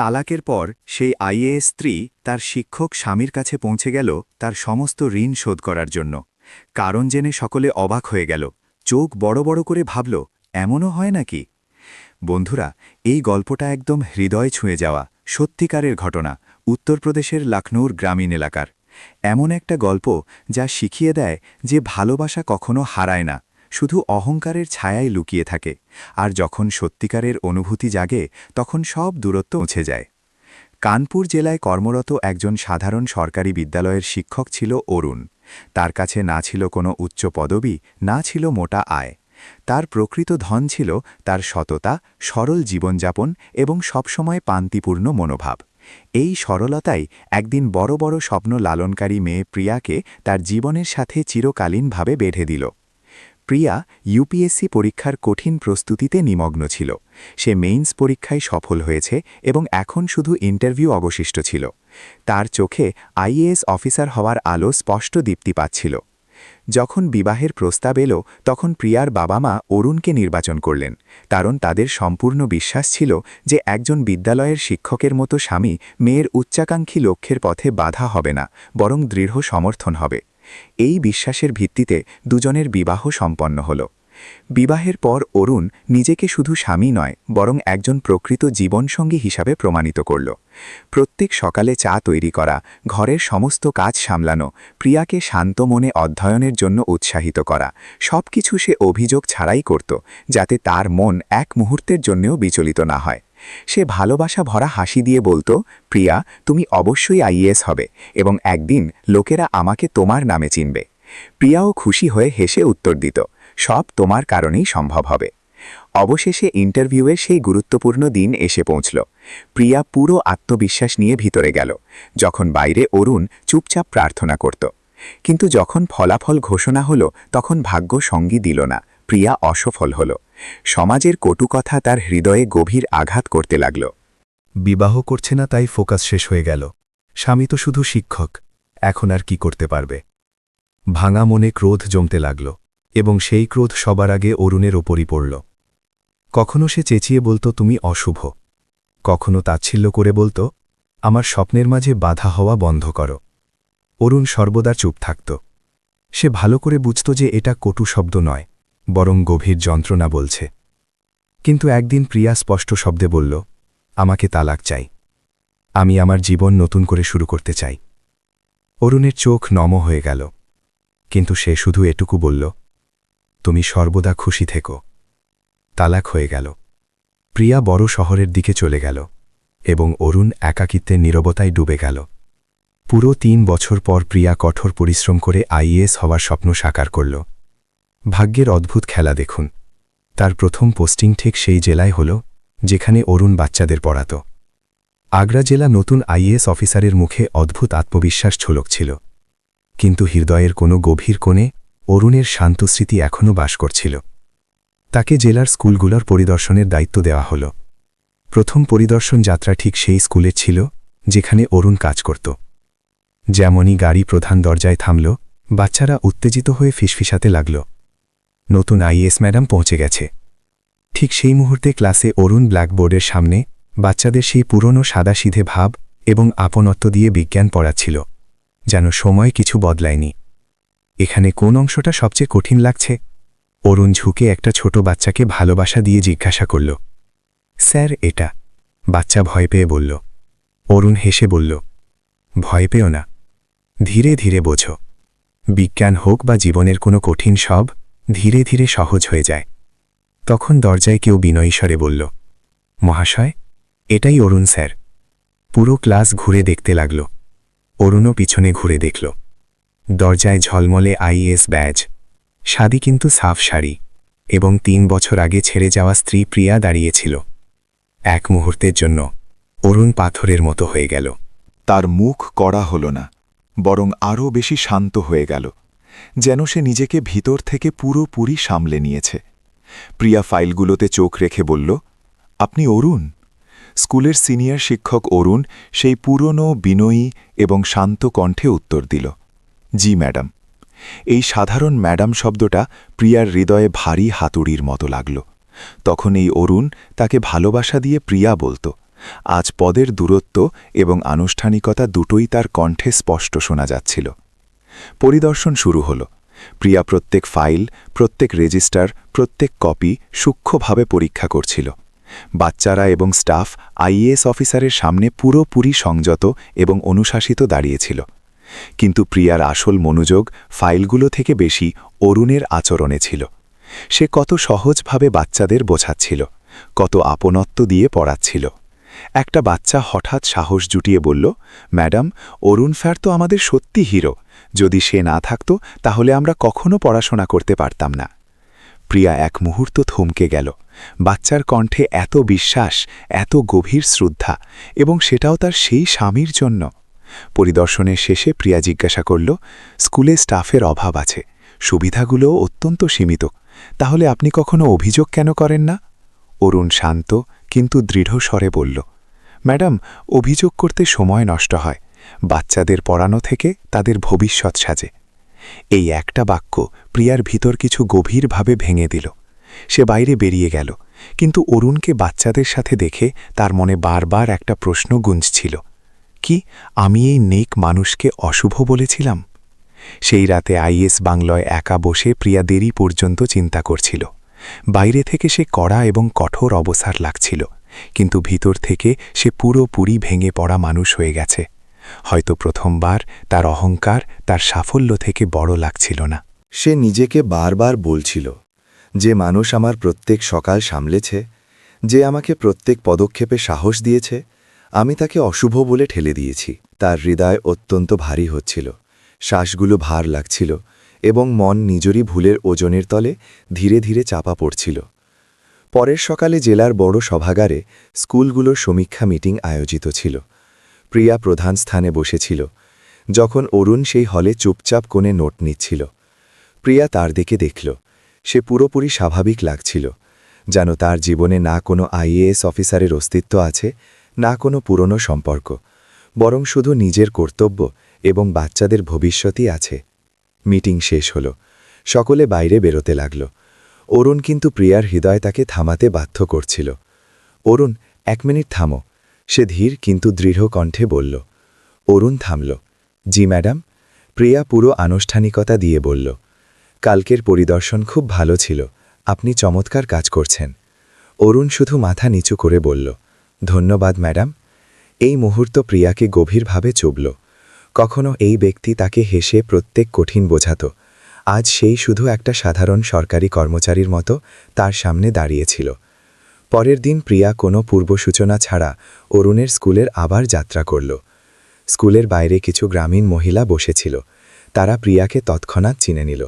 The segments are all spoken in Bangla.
তালাকের পর, সেই আইএএস স্ত্রী তার শিক্ষক স্বামীর কাছে পৌঁছে গেল তার সমস্ত ঋণ শোধ করার জন্য। কারণ জেনে সকলে অবাক হয়ে গেল। চোখ বড় বড় করে ভাবল, এমনও হয় নাকি? বন্ধুরা, এই গল্পটা একদম হৃদয় ছুঁয়ে যাওয়া, সত্যিকারের ঘটনা, উত্তরপ্রদেশের লখনৌর গ্রামীণ এলাকার। এমন একটা গল্প যা শিখিয়ে দেয় যে ভালোবাসা কখনো হারায় না। শুধু অহংকারের ছায়ায় লুকিয়ে থাকে, আর যখন সত্যিকারের অনুভূতি জাগে, তখন সব দূরত্ব মুছে যায়। কানপুর জেলায় কর্মরত একজন সাধারণ সরকারি বিদ্যালয়ের শিক্ষক ছিল অরুণ। তার কাছে না ছিল কোনো উচ্চ পদবি, না ছিল মোটা আয়। তার প্রকৃত ধন ছিল তার সততা, সরল জীবনযাপন এবং সবসময় পান্তিপূর্ণ মনোভাব। এই সরলতাই একদিন বড় বড় স্বপ্ন লালনকারী মেয়ে প্রিয়াকে তার জীবনের সাথে চিরকালীনভাবে বেঁধে দিল। প্রিয়া ইউপিএসসি পরীক্ষার কঠিন প্রস্তুতিতে নিমগ্ন ছিল। সে মেইন্স পরীক্ষায় সফল হয়েছে এবং এখন শুধু ইন্টারভিউ অবশিষ্ট ছিল। তার চোখে আইএএস অফিসার হওয়ার আলো স্পষ্ট দীপ্তি পাচ্ছিল। যখন বিবাহের প্রস্তাব এলো, তখন প্রিয়ার বাবা মা অরুণকে নির্বাচন করলেন, কারণ তাদের সম্পূর্ণ বিশ্বাস ছিল যে একজন বিদ্যালয়ের শিক্ষকের মতো স্বামী মেয়ের উচ্চাকাঙ্ক্ষী লক্ষ্যের পথে বাধা হবে না, বরং দৃঢ় সমর্থন হবে। এই বিশ্বাসের ভিত্তিতে দুজনের বিবাহ সম্পন্ন হল। বিবাহের পর অরুণ নিজেকে শুধু স্বামী নয়, বরং একজন প্রকৃত জীবনসঙ্গী হিসাবে প্রমাণিত করল। প্রত্যেক সকালে চা তৈরি করা, ঘরের সমস্ত কাজ সামলানো, প্রিয়াকে শান্ত মনে অধ্যয়নের জন্য উৎসাহিত করা সব কিছু সে অভিযোগ ছাড়াই করত, যাতে তার মন এক মুহূর্তের জন্যও বিচলিত না হয়। সে ভালোবাসা ভরা হাসি দিয়ে বলতো, প্রিয়া, তুমি অবশ্যই আইএস হবে এবং একদিন লোকেরা আমাকে তোমার নামে চিনবে। প্রিয়াও খুশি হয়ে হেসে উত্তর দিত সব তোমার কারণেই সম্ভব হবে। অবশেষে ইন্টারভিউয়ের সেই গুরুত্বপূর্ণ দিন এসে পৌঁছল। প্রিয়া পুরো আত্মবিশ্বাস নিয়ে ভিতরে গেল, যখন বাইরে অরুণ চুপচাপ প্রার্থনা করত। কিন্তু যখন ফলাফল ঘোষণা হলো, তখন ভাগ্য সঙ্গী দিল না, প্রিয়া অসফল হল। সমাজের কটু কথা তার হৃদয়ে গভীর আঘাত করতে লাগল। বিবাহ করছে না তাই ফোকাস শেষ হয়ে গেল। স্বামী তো শুধু শিক্ষক, এখন আর কি করতে পারবে? ভাঙা মনে ক্রোধ জমতে লাগল। এবং সেই ক্রোধ সবার আগে অরুণের ওপরই পড়ল। কখনো সে চেঁচিয়ে বলতো, তুমি অশুভ। কখনো তাচ্ছিল্য করে বলতো, আমার স্বপ্নের মাঝে বাধা হওয়া বন্ধ করো। অরুণ সর্বদা চুপ থাকত। সে ভালো করে বুঝত যে এটা কটু শব্দ নয়, বরং গভীর যন্ত্রণা বলছে। কিন্তু একদিন প্রিয়া স্পষ্ট শব্দে বলল, আমাকে তালাক চাই। আমি আমার জীবন নতুন করে শুরু করতে চাই। অরুণের চোখ নম হয়ে গেল, কিন্তু সে শুধু এটুকু বলল তুমি সর্বদা খুশি থেকো। তালাক হয়ে গেল। প্রিয়া বড় শহরের দিকে চলে গেল এবং অরুণ একাকিত্বের নীরবতায় ডুবে গেল। পুরো তিন বছর পর প্রিয়া কঠোর পরিশ্রম করে আইএএস হওয়ার স্বপ্ন সাকার করল। ভাগ্যের অদ্ভুত খেলা দেখুন। তার প্রথম পোস্টিং ঠিক সেই জেলায় হল, যেখানে অরুণ বাচ্চাদের পড়াত। আগ্রা জেলা নতুন আইএস অফিসারের মুখে অদ্ভুত আত্মবিশ্বাস ছিল কিন্তু হৃদয়ের কোনো গভীর কোণে অরুণের শান্ত স্মৃতি এখনও বাস করছিল। তাকে জেলার স্কুলগুলোর পরিদর্শনের দায়িত্ব দেওয়া হল। প্রথম পরিদর্শন যাত্রা ঠিক সেই স্কুলের ছিল, যেখানে অরুণ কাজ করত। যেমনই গাড়ি প্রধান দরজায় থামল, বাচ্চারা উত্তেজিত হয়ে ফিসফিসাতে লাগল। নতুন আইএস ম্যাডাম পৌঁছে গেছে। ঠিক সেই মুহূর্তে ক্লাসে অরুণ ব্ল্যাকবোর্ডের সামনে বাচ্চাদের সেই পুরনো সাদাসিধে ভাব এবং আপনত্ব দিয়ে বিজ্ঞান পড়াচ্ছিল, যেন সময় কিছু বদলায়নি। এখানে কোন অংশটা সবচেয়ে কঠিন লাগছে? অরুণ ঝুঁকে একটা ছোট বাচ্চাকে ভালোবাসা দিয়ে জিজ্ঞাসা করল। স্যার, এটা। বাচ্চা ভয় পেয়ে বলল। অরুণ হেসে বলল, ভয় পেও না। ধীরে ধীরে বোঝো। বিজ্ঞান হোক বা জীবনের কোনো কঠিন সব, ধীরে ধীরে সহজ হয়ে যায়। তখন দরজায় কেউ বিনয়ীস্বরে বলল, মহাশয়, এটাই অরুণ স্যার। পুরো ক্লাস ঘুরে দেখতে লাগল। অরুণও পিছনে ঘুরে দেখল। দরজায় ঝলমলে আইএস ব্যাজ। সাদি কিন্তু সাফ শাড়ি এবং তিন বছর আগে ছেড়ে যাওয়া স্ত্রী প্রিয়া দাঁড়িয়েছিল। এক মুহূর্তের জন্য অরুণ পাথরের মতো হয়ে গেল। তার মুখ কড়া হল না, বরং আরও বেশি শান্ত হয়ে গেল, যেন সে নিজেকে ভিতর থেকে পুরোপুরি সামলে নিয়েছে। প্রিয়া ফাইলগুলোতে চোখ রেখে বলল, আপনি অরুণ? স্কুলের সিনিয়র শিক্ষক অরুণ সেই পুরনো, বিনয়ী এবং শান্ত কণ্ঠে উত্তর দিল। জি, ম্যাডাম। এই সাধারণ ম্যাডাম শব্দটা প্রিয়ার হৃদয়ে ভারী হাতুড়ির মতো লাগল। তখন এই অরুণ তাকে ভালোবাসা দিয়ে প্রিয়া বলত। আজ পদের দূরত্ব এবং আনুষ্ঠানিকতা দুটোই তার কণ্ঠে স্পষ্ট শোনা যাচ্ছিল। পরিদর্শন শুরু হল। প্রিয়া প্রত্যেক ফাইল, প্রত্যেক রেজিস্টার, প্রত্যেক কপি সূক্ষ্মভাবে পরীক্ষা করছিল। বাচ্চারা এবং স্টাফ আইএএস অফিসারের সামনে পুরোপুরি সংযত এবং অনুশাসিত দাঁড়িয়েছিল কিন্তু প্রিয়ার আসল মনোযোগ ফাইলগুলো থেকে বেশি অরুণের আচরণে ছিল। সে কত সহজভাবে বাচ্চাদের বোঝাচ্ছিল, কত আপনত্ব দিয়ে পড়াচ্ছিল। একটা বাচ্চা হঠাৎ সাহস জুটিয়ে বলল, ম্যাডাম, অরুণ ফ্যার তো আমাদের সত্যি হিরো। যদি সে না থাকত, তাহলে আমরা কখনো পড়াশোনা করতে পারতাম না। প্রিয়া এক মুহূর্ত থমকে গেল। বাচ্চার কণ্ঠে এত বিশ্বাস, এত গভীর শ্রদ্ধা, এবং সেটাও তার সেই স্বামীর জন্য। পরিদর্শনের শেষে প্রিয়া জিজ্ঞাসা করল, স্কুলে স্টাফের অভাব আছে। সুবিধাগুলোও অত্যন্ত সীমিত। তাহলে আপনি কখনো অভিযোগ কেন করেন না? অরুণ শান্ত কিন্তু দৃঢ় স্বরে বলল, ম্যাডাম, অভিযোগ করতে সময় নষ্ট হয়। বাচ্চাদের পড়ানো থেকে তাদের ভবিষ্যৎ সাজে। এই একটা বাক্য প্রিয়ার ভিতর কিছু গভীরভাবে ভেঙে দিল। সে বাইরে বেরিয়ে গেল, কিন্তু অরুণকে বাচ্চাদের সাথে দেখে তার মনে বারবার একটা প্রশ্ন গুঞ্জছিল। কি আমি এই নেক মানুষকে অশুভ বলেছিলাম? সেই রাতে আইএস বাংলয় একা বসে প্রিয়া দেরি পর্যন্ত চিন্তা করছিল। বাইরে থেকে সে কড়া এবং কঠোর অবসার লাগছিল, কিন্তু ভিতর থেকে সে পুরোপুরি ভেঙে পড়া মানুষ হয়ে গেছে। হয়তো প্রথমবার তার অহংকার তার সাফল্য থেকে বড় লাগছিল না। সে নিজেকে বারবার বলছিল, যে মানুষ আমার প্রত্যেক সকাল সামলেছে, যে আমাকে প্রত্যেক পদক্ষেপে সাহস দিয়েছে আমি তাকে অশুভ বলে ঠেলে দিয়েছি। তার হৃদয় অত্যন্ত ভারী হচ্ছিল। শ্বাসগুলো ভার লাগছিল এবং মন নিজেরই ভুলের ওজনের তলে ধীরে ধীরে চাপা পড়ছিল। পরের সকালে জেলার বড় সভাগারে স্কুলগুলোর সমীক্ষা মিটিং আয়োজিত ছিল। প্রিয়া প্রধান স্থানে বসেছিল, যখন অরুণ সেই হলে চুপচাপ কোণে নোট নিচ্ছিল। প্রিয়া তার দিকে দেখল, সে পুরোপুরি স্বাভাবিক লাগছিল, যেন তার জীবনে না কোনো আইএএস অফিসারের অস্তিত্ব আছে না কোনো পুরনো সম্পর্ক, বরং শুধু নিজের কর্তব্য এবং বাচ্চাদের ভবিষ্যতই আছে। মিটিং শেষ হল, সকলে বাইরে বেরোতে লাগল। অরুণ কিন্তু প্রিয়ার হৃদয় তাকে থামাতে বাধ্য করছিল। অরুণ, এক মিনিট থামো। সে ধীর কিন্তু দৃঢ় কণ্ঠে বলল। অরুণ থামল। জি, ম্যাডাম। প্রিয়া পুরো আনুষ্ঠানিকতা দিয়ে বলল। কালকের পরিদর্শন খুব ভালো ছিল। আপনি চমৎকার কাজ করছেন। অরুণ শুধু মাথা নিচু করে বলল। ধন্যবাদ, ম্যাডাম। এই মুহূর্ত প্রিয়াকে গভীরভাবে চুবল। কখনো এই ব্যক্তি তাকে হেসে প্রত্যেক কঠিন বোঝাত। আজ সেই শুধু একটা সাধারণ সরকারি কর্মচারীর মতো তার সামনে দাঁড়িয়েছিল। পরের দিন প্রিয়া কোনো পূর্বসূচনা ছাড়া অরুণের স্কুলের আবার যাত্রা করল। স্কুলের বাইরে কিছু গ্রামীণ মহিলা বসেছিল। তারা প্রিয়াকে তৎক্ষণাৎ চিনে নিল।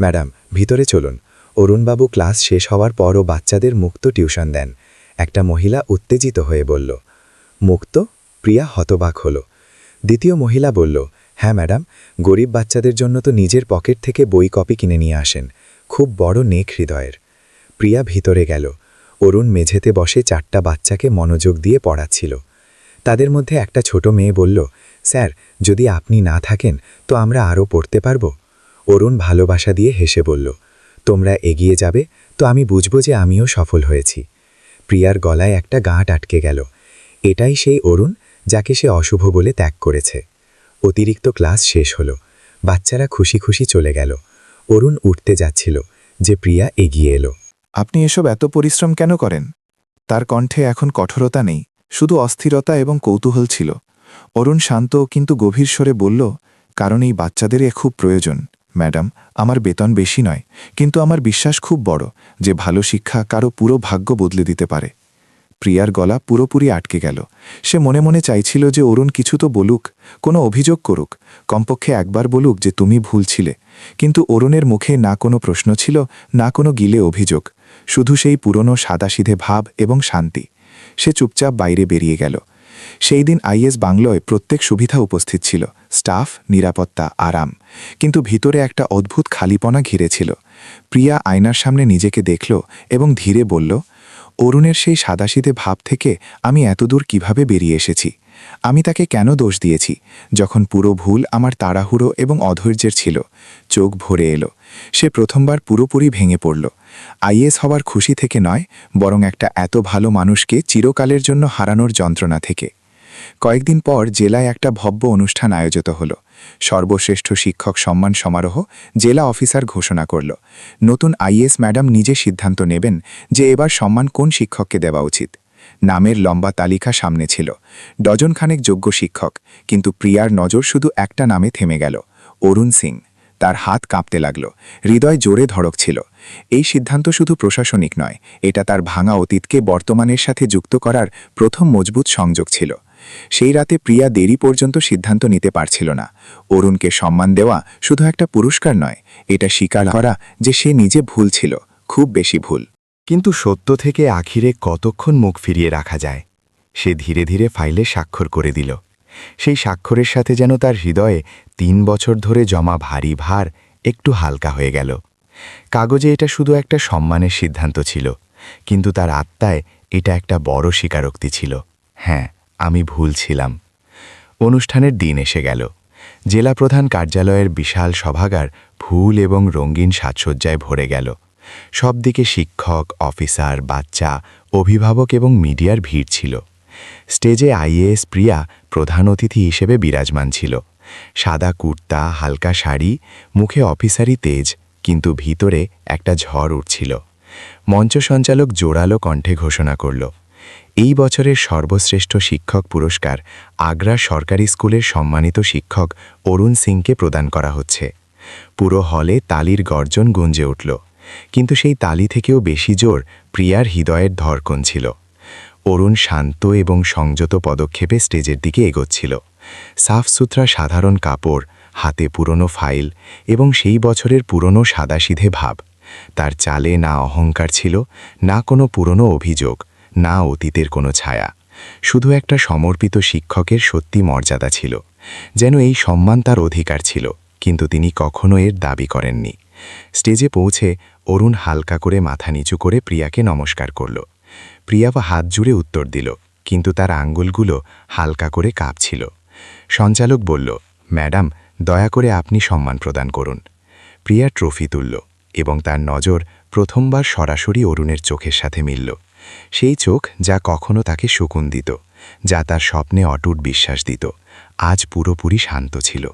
ম্যাডাম, ভিতরে চলুন। অরুণবাবু ক্লাস শেষ হওয়ার পরও বাচ্চাদের মুক্ত টিউশন দেন। একটা মহিলা উত্তেজিত হয়ে বলল, মুক্ত? প্রিয়া হতবাক হল। দ্বিতীয় মহিলা বলল হ্যাঁ ম্যাডাম, গরিব বাচ্চাদের জন্য তো নিজের পকেট থেকে বই কপি কিনে নিয়ে আসেন, খুব বড় নেক হৃদয়ের। প্রিয়া ভিতরে গেল। অরুণ মেঝেতে বসে চারটা বাচ্চাকে মনোযোগ দিয়ে পড়াচ্ছিল। তাদের মধ্যে একটা ছোট মেয়ে বলল, স্যার, যদি আপনি না থাকেন, তো আমরা আরও পড়তে পারব? অরুণ ভালোবাসা দিয়ে হেসে বলল, তোমরা এগিয়ে যাবে, তো আমি বুঝব যে আমিও সফল হয়েছি। প্রিয়ার গলায় একটা গাঁট আটকে গেল। এটাই সেই অরুণ যাকে সে অশুভ বলে ত্যাগ করেছে। অতিরিক্ত ক্লাস শেষ হলো। বাচ্চারা খুশি খুশি চলে গেল। অরুণ উঠতে যাচ্ছিল যে প্রিয়া এগিয়ে এলো। আপনি এসব এত পরিশ্রম কেন করেন? তার কণ্ঠে এখন কঠোরতা নেই, শুধু অস্থিরতা এবং কৌতূহল ছিল। অরুণ শান্ত কিন্তু গভীর স্বরে বলল, কারণ এই বাচ্চাদের খুব প্রয়োজন। ম্যাডাম, আমার বেতন বেশি নয়, কিন্তু আমার বিশ্বাস খুব বড় যে ভালো শিক্ষা কারও পুরো ভাগ্য বদলে দিতে পারে। প্রিয়ার গলা পুরোপুরি আটকে গেল। সে মনে মনে চাইছিল যে অরুণ কিছু তো বলুক, কোনো অভিযোগ করুক, কমপক্ষে একবার বলুক যে তুমি ভুল ছিলে। কিন্তু অরুণের মুখে না কোনো প্রশ্ন ছিল, না কোনো গিলে অভিযোগ, শুধু সেই পুরনো সাদাসিধে ভাব এবং শান্তি। সে চুপচাপ বাইরে বেরিয়ে গেল। সেই দিন আইএস বাংলোয় প্রত্যেক সুবিধা উপস্থিত ছিল, স্টাফ, নিরাপত্তা, আরাম। কিন্তু ভিতরে একটা অদ্ভুত খালিপনা ঘিরেছিল। প্রিয়া আয়নার সামনে নিজেকে দেখল এবং ধীরে বলল, অরুণের সেই সাদাসিদে ভাব থেকে আমি এতদূর কীভাবে বেরিয়ে এসেছি? আমি তাকে কেন দোষ দিয়েছি? যখন পুরো ভুল আমার তাড়াহুড়ো এবং অধৈর্যের ছিল, চোখ ভরে এলো। সে প্রথমবার পুরোপুরি ভেঙে পড়ল। আইএস হওয়ার খুশি থেকে নয়, বরং একটা এত ভালো মানুষকে চিরকালের জন্য হারানোর যন্ত্রণা থেকে। কয়েকদিন পর জেলায় একটা ভব্য অনুষ্ঠান আয়োজিত হল। সর্বশ্রেষ্ঠ শিক্ষক সম্মান সমারোহ জেলা অফিসার ঘোষণা করল। নতুন আইএস ম্যাডাম নিজে সিদ্ধান্ত নেবেন যে এবার সম্মান কোন শিক্ষককে দেওয়া উচিত। নামের লম্বা তালিকা সামনে ছিল। ডজনখানেক যোগ্য শিক্ষক, কিন্তু প্রিয়ার নজর শুধু একটা নামে থেমে গেল, অরুণ সিং। তার হাত কাঁপতে লাগল, হৃদয় জোরে ধড়ক ছিল। এই সিদ্ধান্ত শুধু প্রশাসনিক নয়, এটা তার ভাঙা অতীতকে বর্তমানের সাথে যুক্ত করার প্রথম মজবুত সংযোগ ছিল। সেই রাতে প্রিয়া দেরি পর্যন্ত সিদ্ধান্ত নিতে পারছিল না। অরুণকে সম্মান দেওয়া শুধু একটা পুরস্কার নয়, এটা স্বীকার করা যে সে নিজে ভুল ছিল, খুব বেশি ভুল। কিন্তু সত্য থেকে আখিরে কতক্ষণ মুখ ফিরিয়ে রাখা যায়? সে ধীরে ধীরে ফাইলে স্বাক্ষর করে দিল। সেই স্বাক্ষরের সাথে যেন তার হৃদয়ে তিন বছর ধরে জমা ভারী ভার একটু হালকা হয়ে গেল। কাগজে এটা শুধু একটা সম্মানের সিদ্ধান্ত ছিল, কিন্তু তার আত্মায় এটা একটা বড় স্বীকারোক্তি ছিল। হ্যাঁ আমি ভুল ছিলাম। অনুষ্ঠানের দিন এসে গেল। জেলা প্রধান কার্যালয়ের বিশাল সভাগার ফুল এবং রঙিন সাজসজ্জায় ভরে গেল। সব দিকে শিক্ষক, অফিসার, বাচ্চা, অভিভাবক এবং মিডিয়ার ভিড় ছিল। স্টেজে আইএএস প্রিয়া প্রধান অতিথি হিসেবে বিরাজমান ছিল। সাদা কুর্তা, হালকা শাড়ি, মুখে অফিসারি তেজ, কিন্তু ভিতরে একটা ঝড় উঠছিল। মঞ্চ সঞ্চালক জোরালো কণ্ঠে ঘোষণা করল, এই বছরের সর্বশ্রেষ্ঠ শিক্ষক পুরস্কার আগ্রা সরকারি স্কুলের সম্মানিত শিক্ষক অরুণ সিংকে প্রদান করা হচ্ছে। পুরো হলে তালির গর্জন গুঞ্জে উঠল। কিন্তু সেই তালি থেকেও বেশি জোর প্রিয়ার হৃদয়ের ধরকন ছিল। অরুণ শান্ত এবং সংযত পদক্ষেপে স্টেজের দিকে এগোচ্ছিল। সাফ সুতরা সাধারণ কাপড়, হাতে পুরনো ফাইল এবং সেই বছরের পুরনো সাদাসিধে ভাব। তার চালে না অহংকার ছিল, না কোনো পুরনো অভিযোগ, না অতীতের কোনো ছায়া। শুধু একটা সমর্পিত শিক্ষকের সত্যি মর্যাদা ছিল, যেন এই সম্মান তার অধিকার ছিল, কিন্তু তিনি কখনো এর দাবি করেননি। স্টেজে পৌঁছে অরুণ হালকা করে মাথা নিচু করে প্রিয়াকে নমস্কার করল। প্রিয়া হাত জুড়ে উত্তর দিল, কিন্তু তার আঙ্গুলগুলো হালকা করে কাঁপছিল। সঞ্চালক বলল, ম্যাডাম, দয়া করে আপনি সম্মান প্রদান করুন। প্রিয়া ট্রফি তুলল এবং তার নজর প্রথমবার সরাসরি অরুণের চোখের সাথে মিলল। সেই চোখ যা কখনো তাকে শকুন দিত, যা তার স্বপ্নে অটুট বিশ্বাস দিত, আজ পুরোপুরি শান্ত ছিল।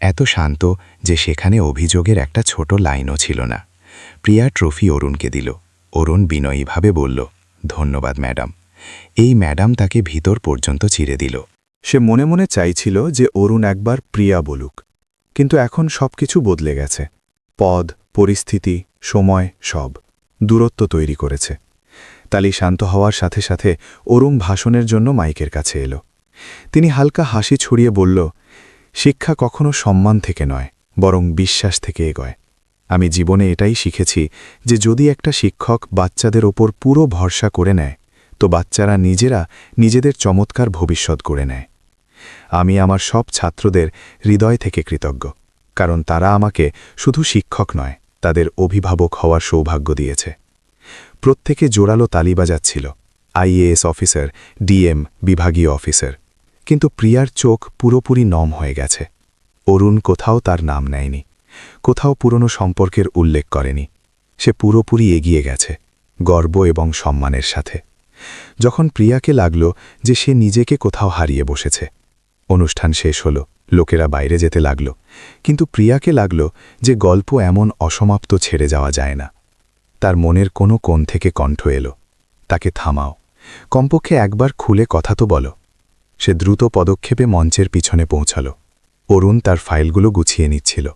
এত শান্ত যে সেখানে অভিযোগের একটা ছোট লাইনও ছিল না। প্রিয়া ট্রফি অরুণকে দিল। অরুণ বিনয়ীভাবে বলল, ধন্যবাদ, ম্যাডাম। এই ম্যাডাম তাকে ভিতর পর্যন্ত চিরে দিল। সে মনে মনে চাইছিল যে অরুণ একবার প্রিয়া বলুক, কিন্তু এখন সবকিছু বদলে গেছে। পদ, পরিস্থিতি, সময়, সব দূরত্ব তৈরি করেছে। তালি শান্ত হওয়ার সাথে সাথে অরুণ ভাষণের জন্য মাইকের কাছে এলো। তিনি হালকা হাসি ছড়িয়ে বলল, শিক্ষা কখনো সম্মান থেকে নয়, বরং বিশ্বাস থেকে এগোয়। আমি জীবনে এটাই শিখেছি যে যদি একটা শিক্ষক বাচ্চাদের ওপর পুরো ভরসা করে নেয়, তো বাচ্চারা নিজেরা নিজেদের চমৎকার ভবিষ্যৎ করে নেয়। আমি আমার সব ছাত্রদের হৃদয় থেকে কৃতজ্ঞ, কারণ তারা আমাকে শুধু শিক্ষক নয়, তাদের অভিভাবক হওয়ার সৌভাগ্য দিয়েছে। প্রত্যেকে জোরালো তালি বাজাচ্ছিল আইএএস অফিসার ডিএম বিভাগীয় অফিসার, কিন্তু প্রিয়ার চোখ পুরোপুরি নম হয়ে গেছে। অরুণ কোথাও তার নাম নেয়নি। কোথাও পুরনো সম্পর্কের উল্লেখ করেনি। সে পুরোপুরি এগিয়ে গেছে, গর্ব এবং সম্মানের সাথে। যখন প্রিয়াকে লাগল যে সে নিজেকে কোথাও হারিয়ে বসেছে, অনুষ্ঠান শেষ হল, লোকেরা বাইরে যেতে লাগল, কিন্তু প্রিয়াকে লাগল যে গল্প এমন অসমাপ্ত ছেড়ে যাওয়া যায় না। তার মনের কোনো কোণ থেকে কণ্ঠ এলো, তাকে থামাও। কমপক্ষে একবার খুলে কথা তো বলো। সে দ্রুত পদক্ষেপে মঞ্চের পিছনে পৌঁছাল। অরুণ তার ফাইলগুলো গুছিয়ে নিচ্ছিল।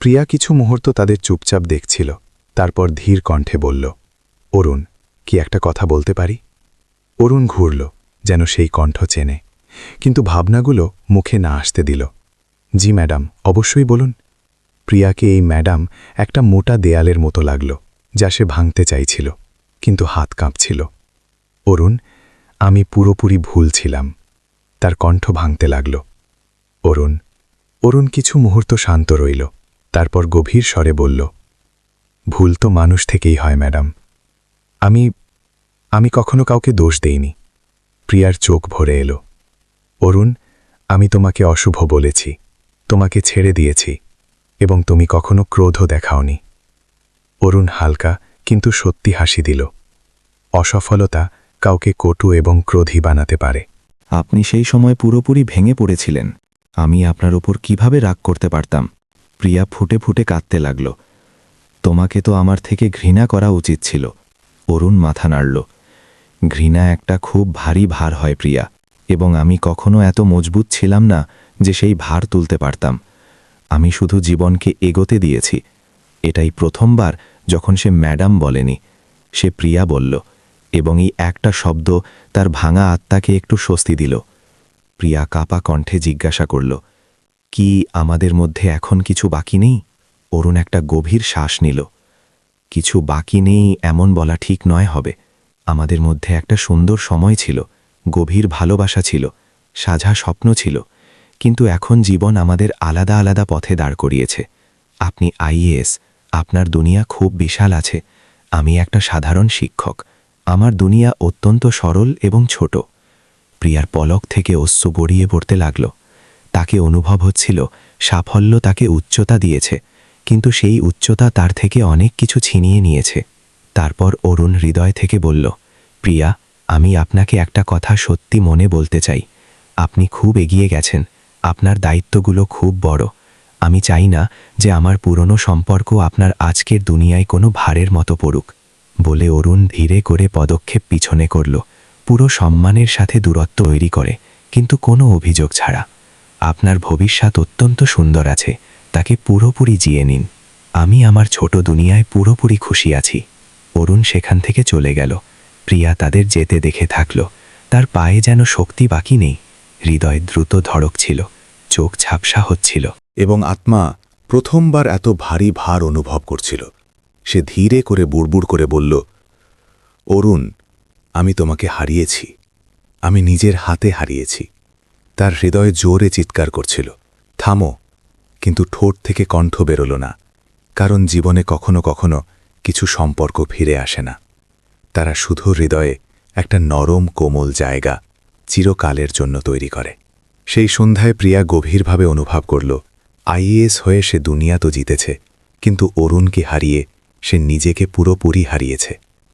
প্রিয়া কিছু মুহূর্ত তাদের চুপচাপ দেখছিল, তারপর ধীর কণ্ঠে বলল, অরুণ, কি একটা কথা বলতে পারি? অরুণ ঘুরল, যেন সেই কণ্ঠ চেনে, কিন্তু ভাবনাগুলো মুখে না আসতে দিল। জি ম্যাডাম, অবশ্যই বলুন। প্রিয়াকে এই ম্যাডাম একটা মোটা দেয়ালের মতো লাগল, যা সে ভাঙতে চাইছিল, কিন্তু হাত কাঁপছিল। অরুণ, আমি পুরোপুরি ভুল ছিলাম। তার কণ্ঠ ভাঙতে লাগল। অরুণ অরুণ কিছু মুহূর্ত শান্ত রইল। তারপর গভীর স্বরে বলল, ভুল তো মানুষ থেকেই হয়, ম্যাডাম। আমি আমি কখনো কাউকে দোষ দেইনি। প্রিয়ার চোখ ভরে এলো। অরুণ, আমি তোমাকে অশুভ বলেছি। তোমাকে ছেড়ে দিয়েছি এবং তুমি কখনো ক্রোধও দেখাওনি অরুণ হালকা কিন্তু সত্যি হাসি দিল। অসফলতা কাউকে কটু এবং ক্রোধী বানাতে পারে। আপনি সেই সময় পুরোপুরি ভেঙে পড়েছিলেন। আমি আপনার ওপর কীভাবে রাগ করতে পারতাম? প্রিয়া ফুটে ফুটে কাঁদতে লাগল। তোমাকে তো আমার থেকে ঘৃণা করা উচিত ছিল। অরুণ মাথা নাড়ল। ঘৃণা একটা খুব ভারী ভার হয় প্রিয়া, এবং আমি কখনো এত মজবুত ছিলাম না যে সেই ভার তুলতে পারতাম। আমি শুধু জীবনকে এগোতে দিয়েছি। এটাই প্রথমবার যখন সে ম্যাডাম বলেনি, সে প্রিয়া বলল, এবং এই একটা শব্দ তার ভাঙা আত্মাকে একটু স্বস্তি দিল। প্রিয়া কাপা কণ্ঠে জিজ্ঞাসা করল কি আমাদের মধ্যে এখন কিছু বাকি নেই? অরুণ একটা গভীর শ্বাস নিল। কিছু বাকি নেই এমন বলা ঠিক নয় হবে। আমাদের মধ্যে একটা সুন্দর সময় ছিল, গভীর ভালোবাসা ছিল, সাঝা স্বপ্ন ছিল, কিন্তু এখন জীবন আমাদের আলাদা আলাদা পথে দাঁড় করিয়েছে। আপনি আইএএস আপনার দুনিয়া খুব বিশাল আছে। আমি একটা সাধারণ শিক্ষক। আমার দুনিয়া অত্যন্ত সরল এবং ছোট। প্রিয়ার পলক থেকে অশ্রু গড়িয়ে পড়তে লাগল। তাকে অনুভব হচ্ছিল, সাফল্য তাকে উচ্চতা দিয়েছে, কিন্তু সেই উচ্চতা তার থেকে অনেক কিছু ছিনিয়ে নিয়েছে। তারপর অরুণ হৃদয় থেকে বলল, প্রিয়া, আমি আপনাকে একটা কথা সত্যি মনে বলতে চাই। আপনি খুব এগিয়ে গেছেন, আপনার দায়িত্বগুলো খুব বড়। আমি চাই না যে আমার পুরনো সম্পর্ক আপনার আজকের দুনিয়ায় কোনো ভারের মতো পড়ুক। বলে অরুণ ধীরে করে পদক্ষেপ পিছনে করল, পুরো সম্মানের সাথে দূরত্ব তৈরি করে, কিন্তু কোনো অভিযোগ ছাড়া। আপনার ভবিষ্যৎ অত্যন্ত সুন্দর আছে, তাকে পুরোপুরি জিয়ে নিন। আমি আমার ছোট দুনিয়ায় পুরোপুরি খুশি আছি। অরুণ সেখান থেকে চলে গেল। প্রিয়া তাদের যেতে দেখে থাকল। তার পায়ে যেন শক্তি বাকি নেই। হৃদয় দ্রুত ধড়ক ছিল। চোখ ঝাপসা হচ্ছিল। এবং আত্মা প্রথমবার এত ভারী ভার অনুভব করছিল। সে ধীরে করে বুড়বুড় করে বলল, অরুণ, আমি তোমাকে হারিয়েছি। আমি নিজের হাতে হারিয়েছি। তার হৃদয় জোরে চিৎকার করছিল। থামো, কিন্তু ঠোঁট থেকে কণ্ঠ বেরোল না, কারণ জীবনে কখনো কখনো কিছু সম্পর্ক ফিরে আসে না। তারা শুধু হৃদয়ে একটা নরম, কোমল জায়গা চিরকালের জন্য তৈরি করে। সেই সন্ধ্যায় প্রিয়া গভীরভাবে অনুভব করল, আইএএস হয়ে সে দুনিয়া তো জিতেছে, কিন্তু অরুণকে হারিয়ে সে নিজেকে পুরোপুরি হারিয়েছে।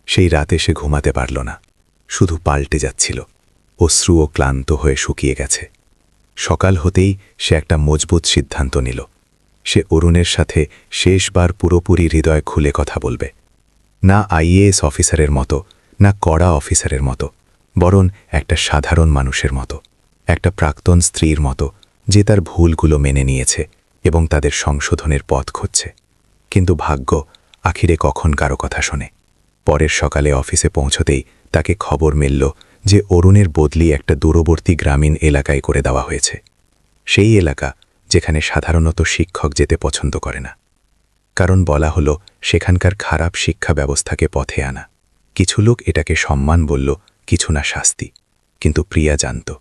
সেই রাতে সে ঘুমাতে পারল না, শুধু পাল্টে যাচ্ছিল। অশ্রু ও ক্লান্ত হয়ে শুকিয়ে গেছে। সকাল হতেই সে একটা মজবুত সিদ্ধান্ত নিল। সে অরুণের সাথে শেষবার পুরোপুরি হৃদয় খুলে কথা বলবে। না আইএএস অফিসারের মতো, না কড়া অফিসারের মতো, বরং একটা সাধারণ মানুষের মতো, একটা প্রাক্তন স্ত্রীর মতো, যে তার ভুলগুলো মেনে নিয়েছে এবং তাদের সংশোধনের পথ খুঁজছে। কিন্তু ভাগ্য আখিরে কখন কারও কথা শোনে। পরের সকালে অফিসে পৌঁছতেই তাকে খবর মিলল যে অরুণের বদলি একটা দূরবর্তী গ্রামীণ এলাকায় করে দেওয়া হয়েছে। সেই এলাকা যেখানে সাধারণত শিক্ষক যেতে পছন্দ করে না। কারণ বলা হলো, সেখানকার খারাপ শিক্ষা ব্যবস্থাকে পথে আনা। কিছু লোক এটাকে সম্মান বলল, কিছু না শাস্তি। কিন্তু প্রিয়া জানত,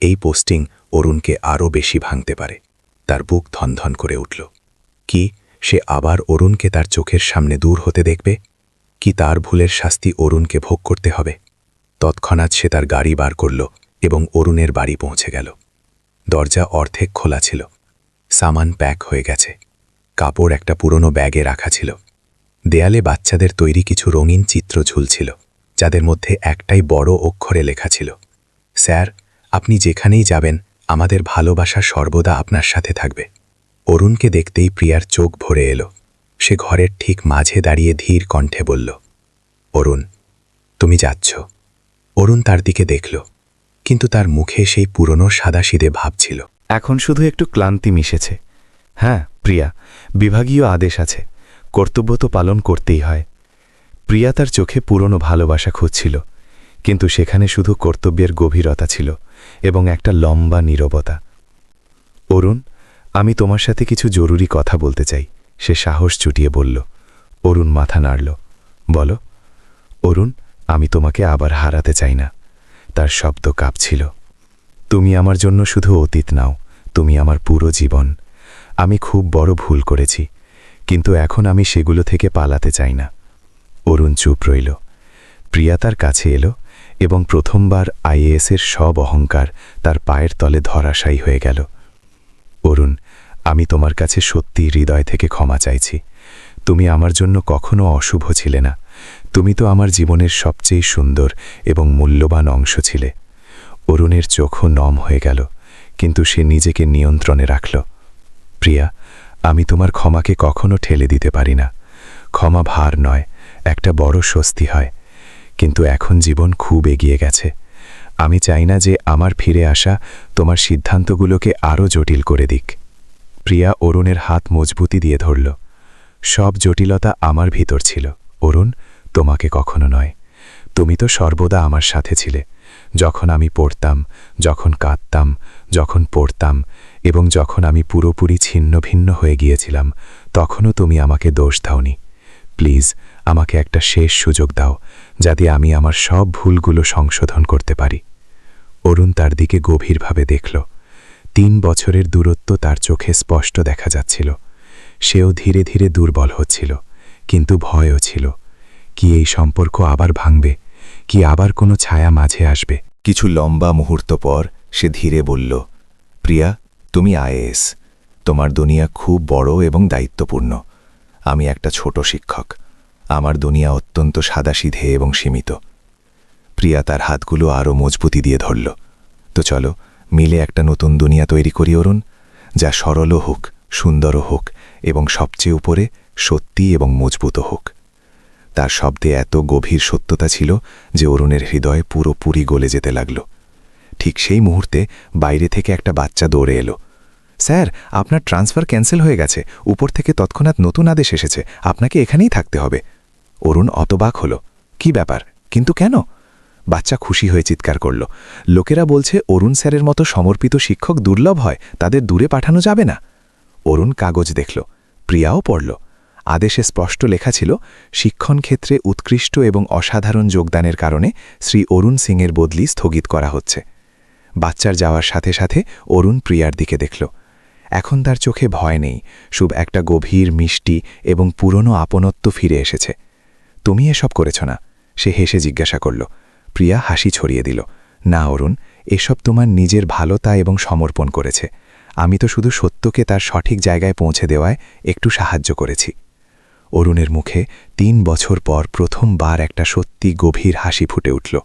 এই পোস্টিং অরুণকে আরও বেশি ভাঙতে পারে। তার বুক ধনধন করে উঠল। কি, সে আবার অরুণকে তার চোখের সামনে দূর হতে দেখবে? কি তার ভুলের শাস্তি অরুণকে ভোগ করতে হবে? তৎক্ষণাৎ সে তার গাড়ি বার করল এবং অরুণের বাড়ি পৌঁছে গেল। দরজা অর্ধেক খোলা ছিল। সামান প্যাক হয়ে গেছে। কাপড় একটা পুরনো ব্যাগে রাখা ছিল। দেয়ালে বাচ্চাদের তৈরি কিছু রঙিন চিত্র ঝুলছিল, যাদের মধ্যে একটাই বড় অক্ষরে লেখা ছিল, স্যার, আপনি যেখানেই যাবেন, আমাদের ভালোবাসা সর্বদা আপনার সাথে থাকবে। অরুণকে দেখতেই প্রিয়ার চোখ ভরে এলো। সে ঘরের ঠিক মাঝে দাঁড়িয়ে ধীর কণ্ঠে বলল, অরুণ, তুমি যাচ্ছ। অরুণ তার দিকে দেখল, কিন্তু তার মুখে সেই পুরনো সাদাসিদে ভাব ছিল। এখন শুধু একটু ক্লান্তি মিশেছে। হ্যাঁ প্রিয়া, বিভাগীয় আদেশ আছে। কর্তব্য তো পালন করতেই হয়। প্রিয়া তার চোখে পুরনো ভালোবাসা খুঁজছিল, কিন্তু সেখানে শুধু কর্তব্যের গভীরতা ছিল এবং একটা লম্বা নীরবতা। অরুণ, আমি তোমার সাথে কিছু জরুরি কথা বলতে চাই। সে সাহস চুটিয়ে বলল। অরুণ মাথা নাড়ল। বলো, অরুণ আমি তোমাকে আবার হারাতে চাই না। তার শব্দ কাঁপছিল। তুমি আমার জন্য শুধু অতীত নাও, তুমি আমার পুরো জীবন। আমি খুব বড় ভুল করেছি, কিন্তু এখন আমি সেগুলো থেকে পালাতে চাই না। অরুণ চুপ রইল। প্রিয়া তার কাছে এলো এবং প্রথমবার আইএএসের সব অহংকার তার পায়ের তলে ধরাশায়ী হয়ে গেল। অরুণ, আমি তোমার কাছে সত্যি হৃদয় থেকে ক্ষমা চাইছি। তুমি আমার জন্য কখনো অশুভ ছিলে না। তুমি তো আমার জীবনের সবচেয়ে সুন্দর এবং মূল্যবান অংশ ছিলে। অরুণের চোখও নম হয়ে গেল, কিন্তু সে নিজেকে নিয়ন্ত্রণে রাখল। প্রিয়া, আমি তোমার ক্ষমাকে কখনো ঠেলে দিতে পারি না। ক্ষমা ভার নয়, একটা বড় স্বস্তি হয়। কিন্তু এখন জীবন খুব এগিয়ে গেছে। আমি চাই না যে আমার ফিরে আসা তোমার সিদ্ধান্তগুলোকে আরও জটিল করে দিক। প্রিয়া অরুণের হাত মজবুতি দিয়ে ধরল। সব জটিলতা আমার ভিতর ছিল। অরুণ তোমাকে কখনো নয়। তুমি তো সর্বদা আমার সাথে ছিলে। যখন আমি পড়তাম, যখন কাঁদতাম, যখন পড়তাম এবং যখন আমি পুরোপুরি ছিন্ন ভিন্ন হয়ে গিয়েছিলাম, তখনও তুমি আমাকে দোষ দাওনি। প্লিজ, আমাকে একটা শেষ সুযোগ দাও, যাতে আমি আমার সব ভুলগুলো সংশোধন করতে পারি। অরুণ তার দিকে গভীরভাবে দেখল। তিন বছরের দূরত্ব তার চোখে স্পষ্ট দেখা যাচ্ছিল। সেও ধীরে ধীরে দুর্বল হচ্ছিল, কিন্তু ভয়ও ছিল। কি এই সম্পর্ক আবার ভাঙবে? কি আবার কোনো ছায়া মাঝে আসবে? কিছু লম্বা মুহূর্ত পর সে ধীরে বলল, প্রিয়া, তুমি আইএএস। তোমার দুনিয়া খুব বড় এবং দায়িত্বপূর্ণ। আমি একটা ছোট শিক্ষক। আমার দুনিয়া অত্যন্ত সাদাসিধে এবং সীমিত। প্রিয়া তার হাতগুলো আরও মজবুতি দিয়ে ধরল। তো চলো, মিলে একটা নতুন দুনিয়া তৈরি করি অরুণ, যা সরলও হোক, সুন্দরও হোক এবং সবচেয়ে উপরে সত্যি এবং মজবুতও হোক। তার শব্দে এত গভীর সত্যতা ছিল যে অরুণের হৃদয় পুরোপুরি গলে যেতে লাগল। ঠিক সেই মুহূর্তে বাইরে থেকে একটা বাচ্চা দৌড়ে এলো। স্যার, আপনার ট্রান্সফার ক্যান্সেল হয়ে গেছে। উপর থেকে তৎক্ষণাৎ নতুন আদেশ এসেছে। আপনাকে এখানেই থাকতে হবে। অরুণ অতবাক হল। কি ব্যাপার? কিন্তু কেন? বাচ্চা খুশি হয়ে চিৎকার করল। লোকেরা বলছে অরুণ স্যারের মতো সমর্পিত শিক্ষক দুর্লভ হয়। তাদের দূরে পাঠানো যাবে না। অরুণ কাগজ দেখল। প্রিয়াও পড়ল। আদেশে স্পষ্ট লেখা ছিল, শিক্ষণ ক্ষেত্রে উৎকৃষ্ট এবং অসাধারণ যোগদানের কারণে শ্রী অরুণ সিংয়ের বদলি স্থগিত করা হচ্ছে। বাচ্চার যাওয়ার সাথে সাথে অরুণ প্রিয়ার দিকে দেখল। এখন তার চোখে ভয় নেই, শুভ একটা গভীর, মিষ্টি এবং পুরনো আপনত্ব ফিরে এসেছে। তুমি এসব করেছ না, সে হেসে জিজ্ঞাসা করল। প্রিয়া হাসি ছড়িয়ে দিল। না, অরুণ, এসব তোমার নিজের ভালোতা এবং সমর্পণ করেছে। আমি তো শুধু সত্যকে তার সঠিক জায়গায় পৌঁছে দেওয়ায় একটু সাহায্য করেছি। অরুণের মুখে তিন বছর পর প্রথমবার একটা সত্যি গভীর হাসি ফুটে উঠল।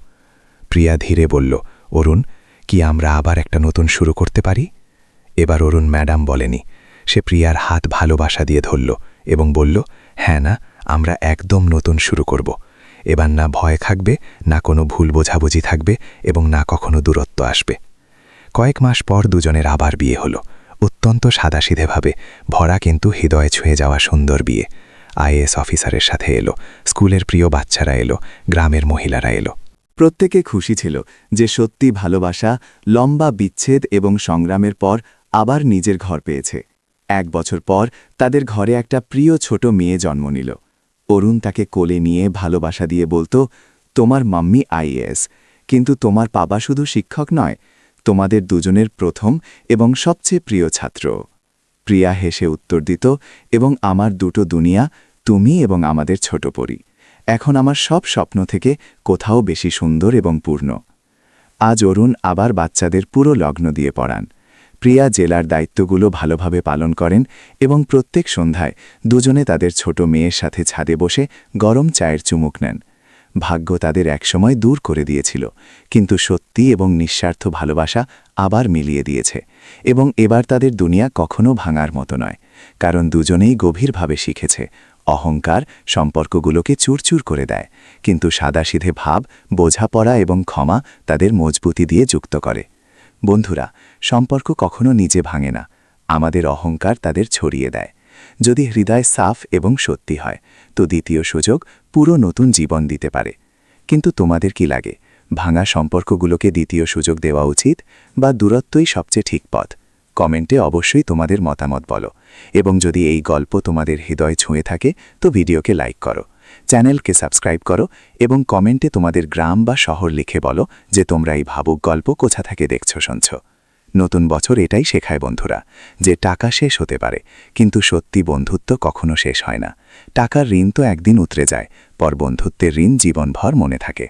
প্রিয়া ধীরে বলল, অরুণ, কি আমরা আবার একটা নতুন শুরু করতে পারি? এবার অরুণ ম্যাডাম বলেনি। সে প্রিয়ার হাত ভালোবাসা দিয়ে ধরল এবং বলল হ্যাঁ না, আমরা একদম নতুন শুরু করব। এবার না ভয় থাকবে, না কোনো ভুল বোঝাবুঝি থাকবে এবং না কখনো দূরত্ব আসবে। কয়েক মাস পর দুজনের আবার বিয়ে হলো। অত্যন্ত সাদাসিধেভাবে, ভরা কিন্তু হৃদয়ে ছুঁয়ে যাওয়া সুন্দর বিয়ে। আইএস অফিসারের সাথে এলো, স্কুলের প্রিয় বাচ্চারা এলো, গ্রামের মহিলারা এলো। প্রত্যেকে খুশি ছিল যে সত্যি ভালোবাসা, লম্বা বিচ্ছেদ এবং সংগ্রামের পর আবার নিজের ঘর পেয়েছে। এক বছর পর তাদের ঘরে একটা প্রিয় ছোট মেয়ে জন্ম নিল। অরুণ তাকে কোলে নিয়ে ভালোবাসা দিয়ে বলতো, তোমার মাম্মি আইএস কিন্তু তোমার বাবা শুধু শিক্ষক নয়, তোমাদের দুজনের প্রথম এবং সবচেয়ে প্রিয় ছাত্র। প্রিয়া হেসে উত্তর দিত, এবং আমার দুটো দুনিয়া তুমি এবং আমাদের ছোট পরি। এখন আমার সব স্বপ্ন থেকে কোথাও বেশি সুন্দর এবং পূর্ণ। আজ অরুণ আবার বাচ্চাদের পুরো লগ্ন দিয়ে পড়ান। প্রিয়া জেলার দায়িত্বগুলো ভালোভাবে পালন করেন এবং প্রত্যেক সন্ধ্যায় দুজনে তাদের ছোট মেয়ের সাথে ছাদে বসে গরম চায়ের চুমুক নেন। ভাগ্য তাদের একসময় দূর করে দিয়েছিল, কিন্তু সত্যি এবং নিঃস্বার্থ ভালোবাসা আবার মিলিয়ে দিয়েছে এবং এবার তাদের দুনিয়া কখনো ভাঙার মতো নয়, কারণ দুজনেই গভীরভাবে শিখেছে অহংকার সম্পর্কগুলোকে চুরচুর করে দেয়, কিন্তু সাদাসিধে ভাব, বোঝাপড়া এবং ক্ষমা তাদের মজবুতি দিয়ে যুক্ত করে। বন্ধুরা, সম্পর্ক কখনো নিজে ভাঙে না, আমাদের অহংকার তাদের ছড়িয়ে দেয়। যদি হৃদয় সাফ এবং সত্যি হয়, তো দ্বিতীয় সুযোগ পুরো নতুন জীবন দিতে পারে। কিন্তু তোমাদের কি লাগে? ভাঙা সম্পর্কগুলোকে দ্বিতীয় সুযোগ দেওয়া উচিত বা দূরত্বই সবচেয়ে ঠিক পথ? কমেন্টে অবশ্যই তোমাদের মতামত বলো এবং যদি এই গল্প তোমাদের হৃদয় ছুঁয়ে থাকে, তো ভিডিওকে লাইক করো, চ্যানেলকে সাবস্ক্রাইব করো এবং কমেন্টে তোমাদের গ্রাম বা শহর লিখে বলো যে তোমরা এই ভাবুক গল্প কোথা থেকে দেখছ, শুনছ। নতুন বছর এটাই শেখায় বন্ধুরা যে টাকা শেষ হতে পারে, কিন্তু সত্যি বন্ধুত্ব কখনো শেষ হয় না। টাকার ঋণ তো একদিন উতরে যায়, পর বন্ধুত্বের ঋণ জীবনভর মনে থাকে।